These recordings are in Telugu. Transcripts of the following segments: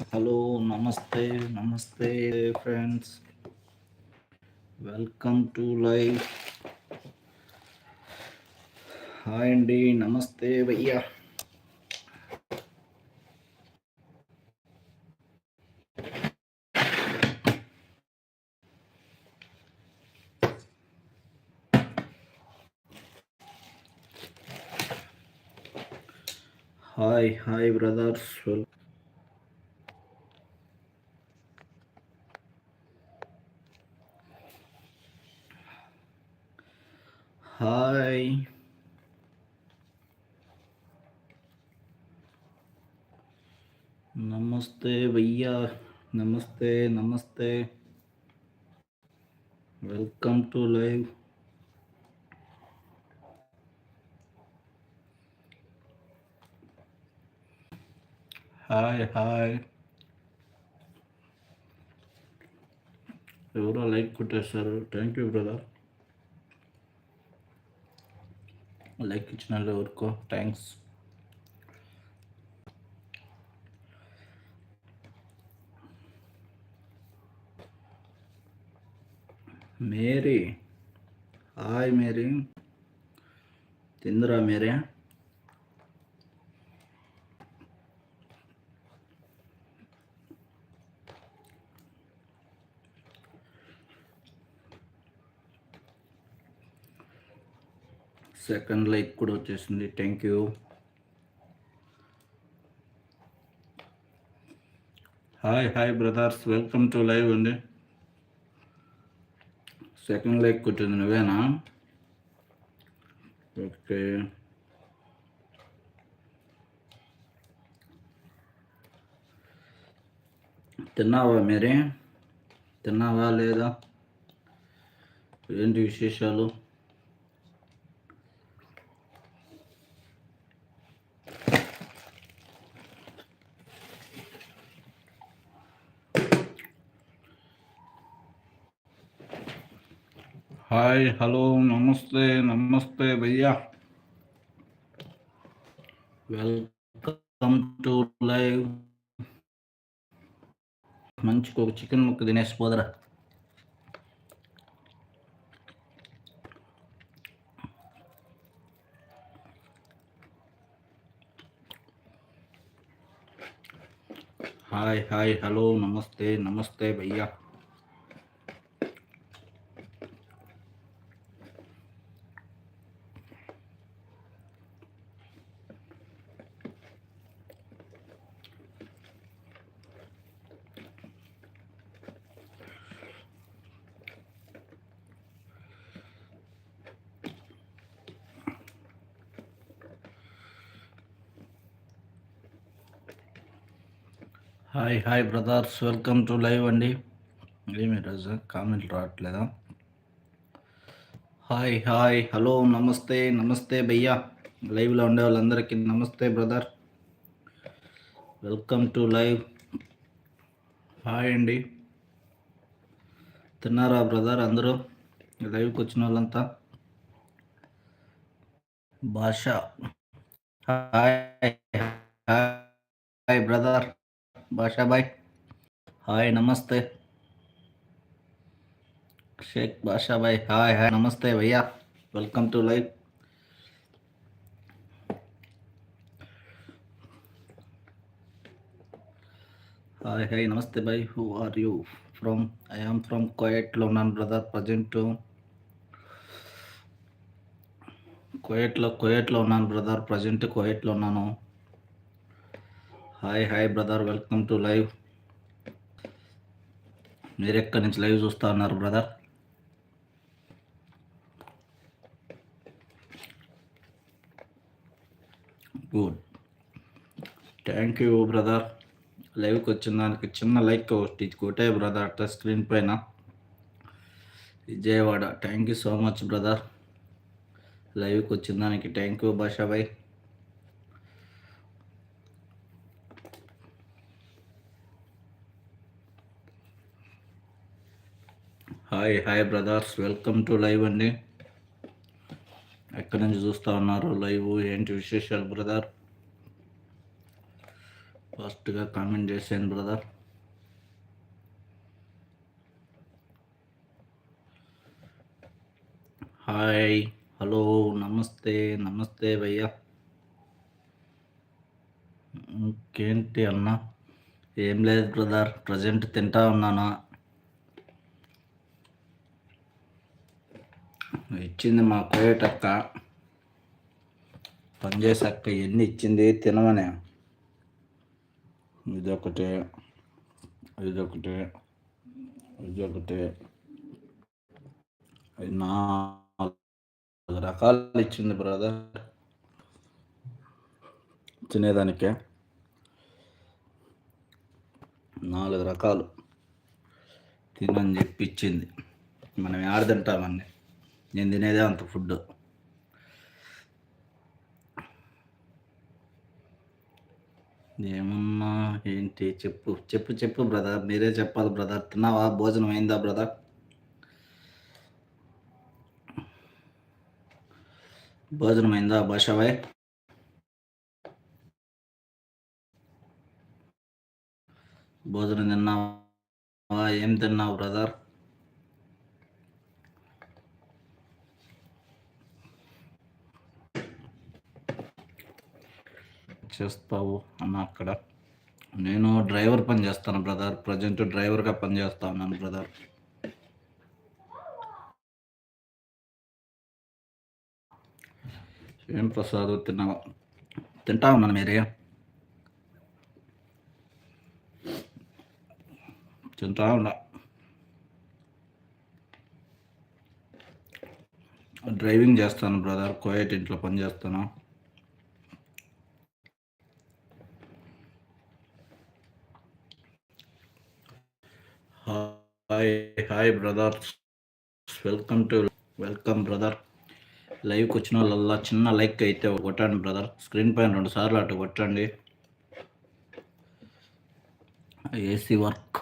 హలో నమస్తే నమస్తే friends. Welcome to live hi అండి నమస్తే భయ్యా. Hi hi brothers. Well hi నమస్తే భయ్యా నమస్తే నమస్తే welcome to live hi hi ఎవరో లైక్ కొట్టేస్తారు థ్యాంక్ యూ బ్రదర్ లైక్ ఇచ్చిన వరకు థ్యాంక్స్ మేరీ. హాయ్ మేరీ. తిందరా మేరీ. సెకండ్ లైక్ కూడా వచ్చేసింది. Thank you hi hi brothers welcome to live అండి. సెకండ్ లైక్ కొట్టింది నువ్వేనా? ఓకే తిన్నావా మీరే? తిన్నావా లేదా? ఏంటి విశేషాలు? హాయ్ హలో నమస్తే నమస్తే భయ్యా. Welcome to live. మంచిగా ఒక చికెన్ ముక్క తినేసి పోదరా. హాయ్ హాయ్ హలో నమస్తే నమస్తే భయ్యా. Hi hi brothers. Welcome to live అండి. ఏమి రోజు? కామెంట్లు రావట్లేదా? Hi hi. హలో నమస్తే నమస్తే భయ్యా. లైవ్లో ఉండే వాళ్ళందరికీ నమస్తే brother. Welcome to live. Hi అండి. తిన్నారా బ్రదర్ అందరూ? లైవ్కి వచ్చిన వాళ్ళంతా? భాష. Hi hi brother. భాషాబాయ్ హాయ్ నమస్తే షేక్ భాషాబాయ్ హాయ్ హాయ్ నమస్తే భయ్యా welcome to live hi hi నమస్తే bye who are you from I am from కోయట్లో ఉన్నాను బ్రదర్ ప్రజెంట్ కోయట్లో కోయట్లో ఉన్నాను బ్రదర్ ప్రజెంట్ కోయట్లో ఉన్నాను hi hi brother welcome to live. మీరు ఎక్కడి నుంచి లైవ్ చూస్తా ఉన్నారు brother? Good thank you brother లైవ్కి వచ్చిన దానికి చిన్న లైక్ ఒకటి కొట్టే బ్రదర్ అట్లా స్క్రీన్ పైన. Vijayawada. Thank you so much brother లైవ్కి వచ్చిన దానికి thank you భాషాభాయ్ hi hi brothers. Welcome to live అండి. ఎక్కడి నుంచి చూస్తూ ఉన్నారు లైవ్? ఏంటి విశేషాలు బ్రదర్? ఫస్ట్గా కామెంట్ చేసాను బ్రదర్. హాయ్ హలో నమస్తే నమస్తే భయ్యా. ఇంకేంటి అన్న? ఏం లేదు బ్రదర్ ప్రజెంట్ తింటా ఉన్నానా? ఇచ్చింది మా కోయటక్క. పనిచేసక్క ఎన్ని ఇచ్చింది తినమనే. ఇదొకటి ఇదొకటి ఇదొకటి. ఇది నాలుగు రకాలు ఇచ్చింది బ్రదర్. తినేదానికే. నాలుగు రకాలు. తినని చెప్పి ఇచ్చింది. మనం ఆడ నేను తినేదే అంత ఫుడ్. ఏమన్నా ఏంటి? చెప్పు చెప్పు చెప్పు బ్రదర్ మీరే చెప్పాలి బ్రదర్ తిన్నావా? భోజనం అయిందా బ్రదర్ భోజనం అయిందా భాషాబాయ్? భోజనం తిన్నావా? ఏం తిన్నావు బ్రదర్ చేస్తావు అన్న అక్కడ. నేను డ్రైవర్ పని చేస్తాను బ్రదర్. ప్రజెంట్ డ్రైవర్గా పని చేస్తా ఉన్నాను బ్రదర్. ఏం ప్రసాద్ తిన్నావా? తింటా ఉన్నాను మీరే? తింటా ఉన్నా. డ్రైవింగ్ చేస్తాను బ్రదర్. కోయట్ ఇంట్లో పని చేస్తాను. Hi hi brother welcome to welcome brother లైవ్కి వచ్చిన వాళ్ళల్లా చిన్న లైక్ అయితే కొట్టండి బ్రదర్ స్క్రీన్ పైన రెండు సార్లు అటు కొట్టండి. ఏసీ వర్క్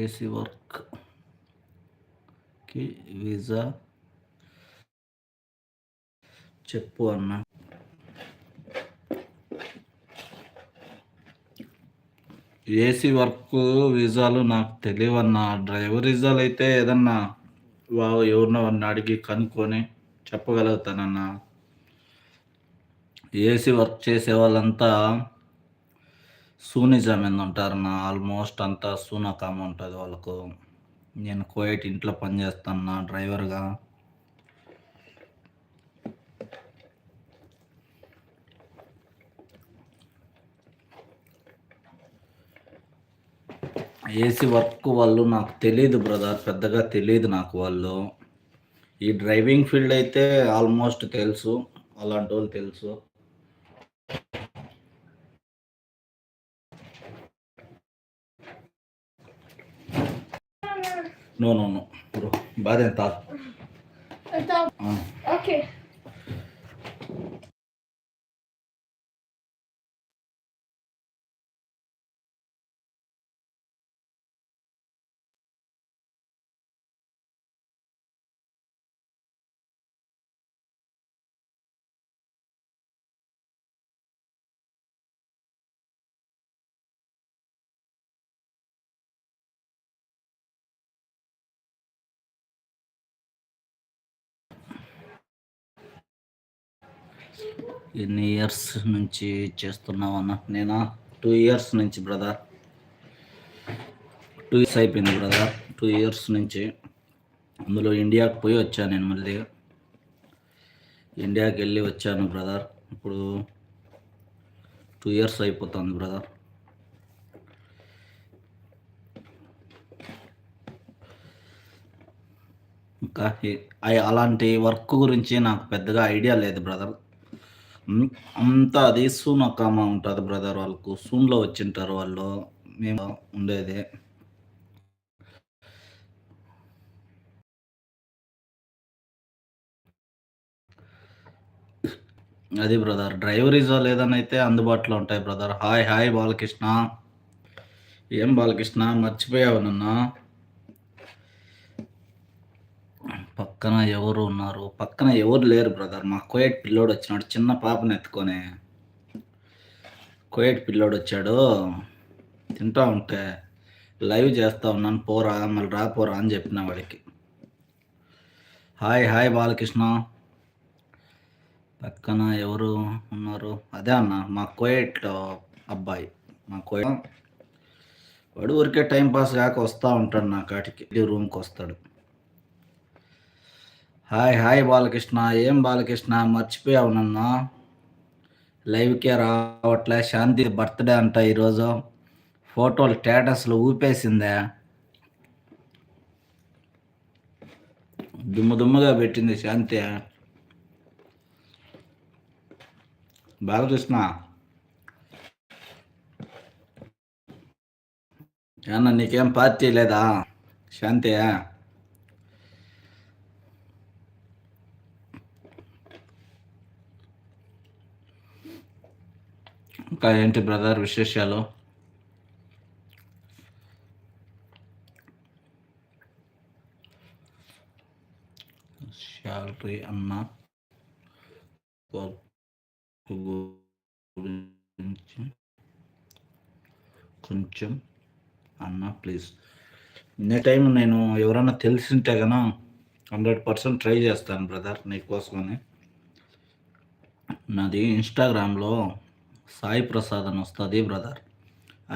ఏసీ వర్క్కి వీజా వీసా చెప్పు అన్నా. ఏసీ వర్క్ వీసాలు నాకు తెలియవన్న డ్రైవర్ వీసాలు అయితే ఏదన్నా వా ఎవరినో వాడిని అడిగి కనుక్కొని చెప్పగలుగుతానన్న. ఏసీ వర్క్ చేసే వాళ్ళంతా సూనిజం ఉంటారన్న ఆల్మోస్ట్ అంతా సూనకామ ఉంటుంది వాళ్ళకు. నేను కోయట్ ఇంట్లో పనిచేస్తాను డ్రైవర్గా. ఏసీ వర్క్ వాళ్ళు నాకు తెలియదు బ్రదర్ పెద్దగా తెలియదు నాకు వాళ్ళు. ఈ డ్రైవింగ్ ఫీల్డ్ అయితే ఆల్మోస్ట్ తెలుసు అలాంటి వాళ్ళు తెలుసు. నో నో నో బాధ ఎంత Okay. ఎన్ని ఇయర్స్ నుంచి చేస్తున్నావు అన్న? నేను? టూ ఇయర్స్ నుంచి బ్రదర్ టూ ఇయర్స్ అయిపోయింది బ్రదర్ టూ ఇయర్స్ నుంచి అందులో ఇండియాకి పోయి వచ్చాను నేను మళ్ళీ. ఇండియాకి వెళ్ళి వచ్చాను బ్రదర్ ఇప్పుడు టూ ఇయర్స్ అయిపోతుంది బ్రదర్ ఇంకా అలాంటి వర్క్ గురించి నాకు పెద్దగా ఐడియా లేదు బ్రదర్ అంతా అది సూన్ అకామా ఉంటుంది బ్రదర్ వాళ్ళకు. సూన్లో వచ్చింటారు వాళ్ళు. మేము ఉండేది. అది బ్రదర్ డ్రైవర్ ఇజా లేదని అయితే అందుబాటులో ఉంటాయి బ్రదర్ హాయ్ హాయ్ బాలకృష్ణ. ఏం బాలకృష్ణ? మర్చిపోయావు నన్ను. పక్కన ఎవరు ఉన్నారు? పక్కన ఎవరు లేరు బ్రదర్ మా కోయట్ పిల్లోడు వచ్చినాడు. చిన్న పాపని ఎత్తుకొని. కోయట్ పిల్లోడు వచ్చాడు. తింటా ఉంటే లైవ్ చేస్తా ఉన్నాను. పోరా మళ్ళీ రా పోరా అని చెప్పిన వాడికి. Hi hi Balakrishna. పక్కన ఎవరు ఉన్నారు? అదే అన్న మా కోయట్ అబ్బాయి. మా కోయ వాడు ఊరికే టైం పాస్ కాక వస్తూ ఉంటాడు నా కాటికి. రూమ్కి వస్తాడు. Hi hi Balakrishna. ఏం బాలకృష్ణ? మర్చిపోయావు నన్ను. లైవ్కే రావట్లే. శాంతి బర్త్డే అంట ఈరోజు. ఫోటోలు స్టేటస్లు ఊపేసిందే. దుమ్ము దుమ్ముగా పెట్టింది శాంతి. బాలకృష్ణ. ఏమన్నా నీకేం పార్టీ లేదా? శాంతి. ఇంకా ఏంటి బ్రదర్ విశేషాలు? శాలరీ అన్న గురించి కొంచెం అన్న ప్లీజ్. ఇన్ని టైం నేను ఎవరన్నా తెలిసింటే కనుక హండ్రెడ్ పర్సెంట్ ట్రై చేస్తాను బ్రదర్ నీకోసమని. నాది ఇన్స్టాగ్రామ్లో సాయి ప్రసాద్ అని వస్తుంది బ్రదర్.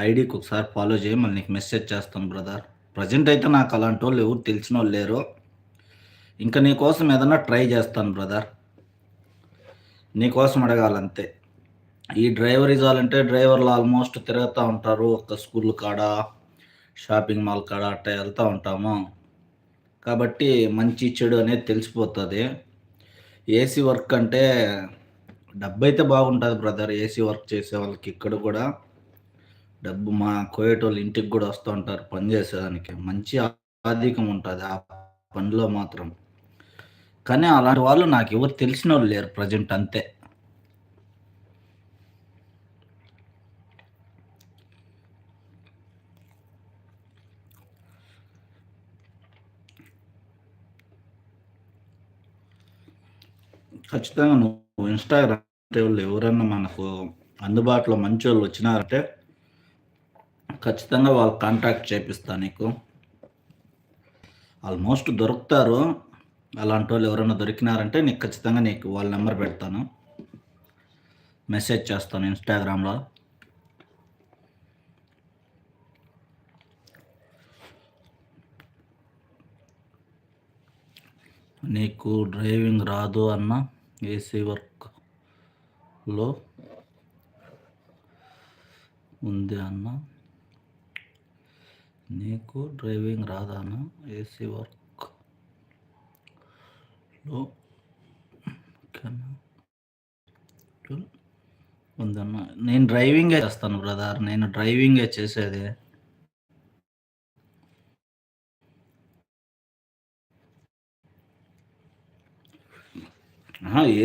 ఐడికి ఒకసారి ఫాలో చేయి మళ్ళీ నీకు మెసేజ్ చేస్తాను బ్రదర్. ప్రజెంట్ అయితే నాకు అలాంటి వాళ్ళు ఎవరు తెలిసిన వాళ్ళు లేరు. ఇంకా నీకోసం ఏదన్నా ట్రై చేస్తాను బ్రదర్. నీకోసం అడగాలంతే. ఈ డ్రైవర్ ఇవ్వాలంటే డ్రైవర్లు ఆల్మోస్ట్ తిరుగుతూ ఉంటారు ఒక స్కూల్ కాడ షాపింగ్ మాల్ కాడ అట్ట వెళ్తూ ఉంటాము. కాబట్టి మంచి చెడు అనేది తెలిసిపోతుంది. ఏసీ వర్క్ అంటే డబ్బు అయితే బాగుంటుంది బ్రదర్. ఏసీ వర్క్ చేసే వాళ్ళకి ఇక్కడ కూడా డబ్బు మా కోయేటోళ్ళు వాళ్ళు ఇంటికి కూడా వస్తూ ఉంటారు పని చేసేదానికి. మంచి ఆర్థికం ఉంటుంది ఆ పనిలో మాత్రం. కానీ అలాంటి వాళ్ళు నాకు ఎవరు తెలిసిన వాళ్ళు లేరు ప్రజెంట్ అంతే. ఖచ్చితంగా నువ్వు ఇన్స్టాగ్రామ్ వాళ్ళు ఎవరన్నా మనకు అందుబాటులో మంచి వాళ్ళు వచ్చినారంటే ఖచ్చితంగా వాళ్ళు కాంటాక్ట్ చేపిస్తా నీకు. ఆల్మోస్ట్ దొరుకుతారు. అలాంటి వాళ్ళు ఎవరైనా దొరికినారంటే నీకు ఖచ్చితంగా నీకు వాళ్ళ నెంబర్ పెడతాను. మెసేజ్ చేస్తాను ఇన్స్టాగ్రామ్లో. నీకు డ్రైవింగ్ రాదు అన్న. ఏసీ వర్క్లో ఉంది అన్న. నీకు డ్రైవింగ్ రాదా అన్న? ఏసీ వర్క్లో ఉందన్న నేను డ్రైవింగే చేస్తాను బ్రదర్. నేను డ్రైవింగే చేసేది.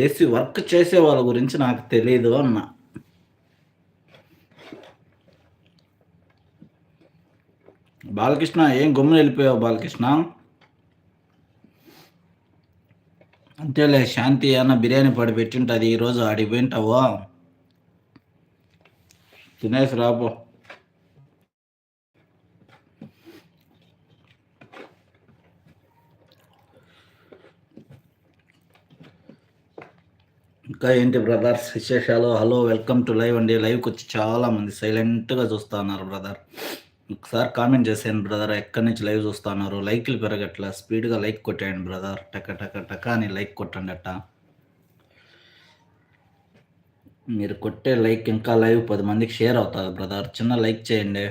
ఏసీ వర్క్ చేసే వాళ్ళ గురించి నాకు తెలియదు అన్న. బాలకృష్ణ ఏం గమ్మున వెళ్ళిపోయావు బాలకృష్ణ? అంతేలే శాంతి అన్న బిర్యానీ పడి పెట్టింటుంది ఈరోజు ఆడికి తినేసి రాబో ఇంకా ఏంటి బ్రదర్స్ విశేషాలు? హలో వెల్కమ్ టు లైవ్ అండి. లైవ్కి వచ్చి చాలా మంది సైలెంట్గా చూస్తూ ఉన్నారు బ్రదర్. ఒకసారి కామెంట్ చేసాను బ్రదర్ ఎక్కడి నుంచి లైవ్ చూస్తున్నారు లైక్లు పెరగట్లా స్పీడ్గా లైక్ కొట్టేయండి బ్రదర్. టక టక టక అని లైక్ కొట్టండి అట్ట. మీరు కొట్టే లైక్ ఇంకా లైవ్ పది మందికి షేర్ అవుతుంది బ్రదర్. చిన్న లైక్ చేయండి.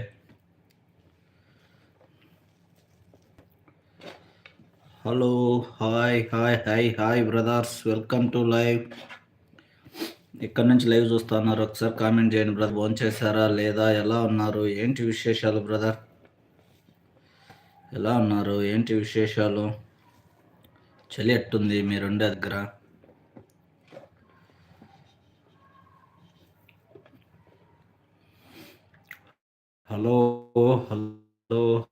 Hello hi hi hi hi brothers. Welcome to live. ఇక్కడ నుంచి లైవ్ చూస్తున్నారు? ఒకసారి కామెంట్ చేయండి బ్రదర్. ఫోన్ చేశారా లేదా? ఎలా ఉన్నారు? ఏంటి విశేషాలు బ్రదర్? ఎలా ఉన్నారు? ఏంటి విశేషాలు? చలి ఎట్టుంది? మీరుండే దగ్గర? Hello hello.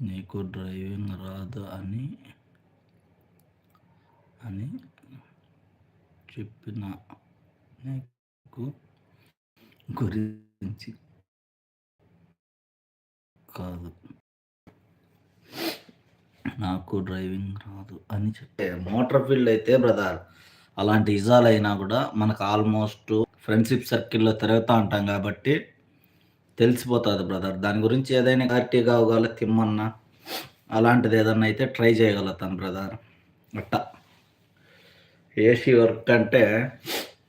నీకు డ్రైవింగ్ రాదు అని అని చెప్పిన నీకు గురించి కాదు. నాకు డ్రైవింగ్ రాదు అని చెప్పే మోటార్ ఫీల్డ్ అయితే బ్రదర్ అలాంటి ఇజాలు అయినా కూడా మనకు ఆల్మోస్ట్ ఫ్రెండ్షిప్ సర్కిల్లో తిరుగుతూ ఉంటాం కాబట్టి తెలిసిపోతుంది బ్రదర్ దాని గురించి ఏదైనా క్లారిటీ కావగల తిమ్మన్నా? అలాంటిది ఏదన్నా అయితే ట్రై చేయగలుగుతాను బ్రదర్ అట్ట. ఏసీ వర్క్ అంటే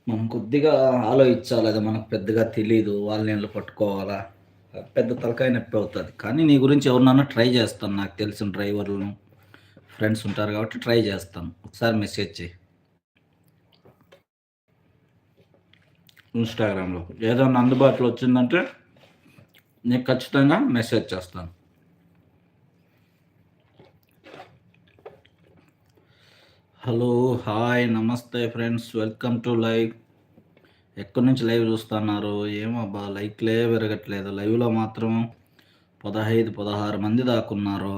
మనం కొద్దిగా ఆలోచించాలి అది మనకు పెద్దగా తెలీదు వాళ్ళ నీళ్ళు పట్టుకోవాలా? పెద్ద తలకాయ నొప్పి అవుతుంది. కానీ నీ గురించి ఎవరినన్నా ట్రై చేస్తాను. నాకు తెలిసిన డ్రైవర్లను ఫ్రెండ్స్ ఉంటారు కాబట్టి ట్రై చేస్తాను. ఒకసారి మెసేజ్ చేయి ఇన్స్టాగ్రామ్లో ఏదైనా అందుబాటులో వచ్చిందంటే నేను ఖచ్చితంగా మెసేజ్ చేస్తాను. హలో హాయ్ నమస్తే ఫ్రెండ్స్ వెల్కమ్ టు లైవ్ ఎక్కడి నుంచి లైవ్ చూస్తున్నారు? ఏమబ్బా లైక్లే పెరగట్లేదు. లైవ్లో మాత్రం పదహైదు పదహారు మంది దాకున్నారు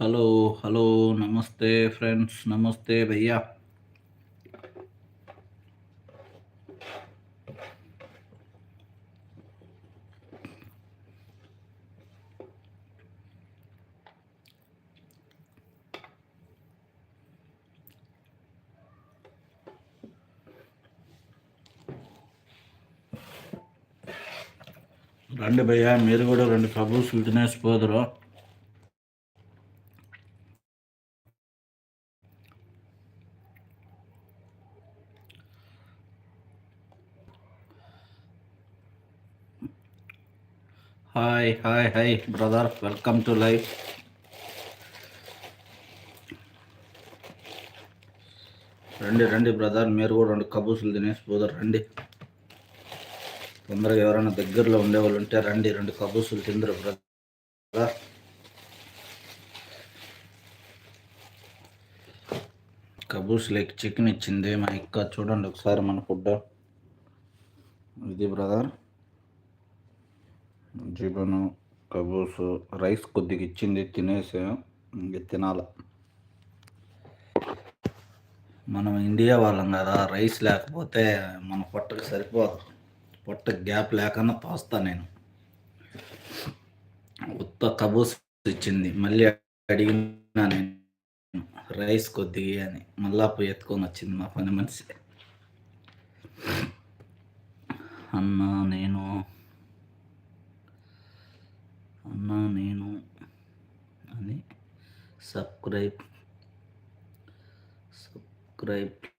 హలో హలో నమస్తే ఫ్రెండ్స్ నమస్తే భయ్యా. రండి భయ్యా మీరు కూడా రెండు. కబూసులు పోదురు hi hi hi brother welcome to live రండి రండి బ్రదర్ మీరు కూడా రెండు కబూసులు తినేసి పోదారు రండి. తొందరగా ఎవరైనా దగ్గరలో ఉండేవాళ్ళు ఉంటే రండి రెండు కబూసులు తిందరు బ్రదర్ కబూసులకి చికెన్ ఇచ్చింది మా ఇక్క చూడండి ఒకసారి మన ఫుడ్. ఇది బ్రదర్ జీబను కబూసు రైస్ కొద్దిగా ఇచ్చింది తినేసి ఇంక తినాల. మనం ఇండియా వాళ్ళం కదా రైస్ లేకపోతే మన పొట్టకి సరిపోదు. పొట్ట గ్యాప్ లేకుండా పోస్తా నేను. ఉత్త కబూస్ ఇచ్చింది మళ్ళీ అడిగినా నేను. రైస్ కొద్దిగా అని మళ్ళా పోయి ఎత్తుకొని వచ్చింది మా పని మనిషి. అన్న నేను subscribe subscribe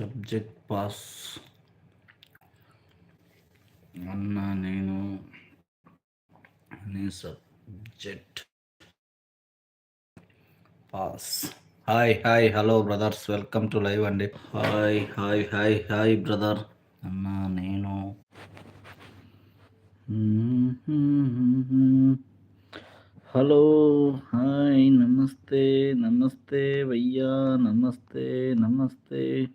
సబ్జెక్ట్ పాస్. అన్న నేను నీ subject pass. Hi hi hello brothers welcome to live అండి. Hi hi hi hi brother. అన్న నేను హలో హాయ్ నమస్తే నమస్తే భయ్యా నమస్తే నమస్తే.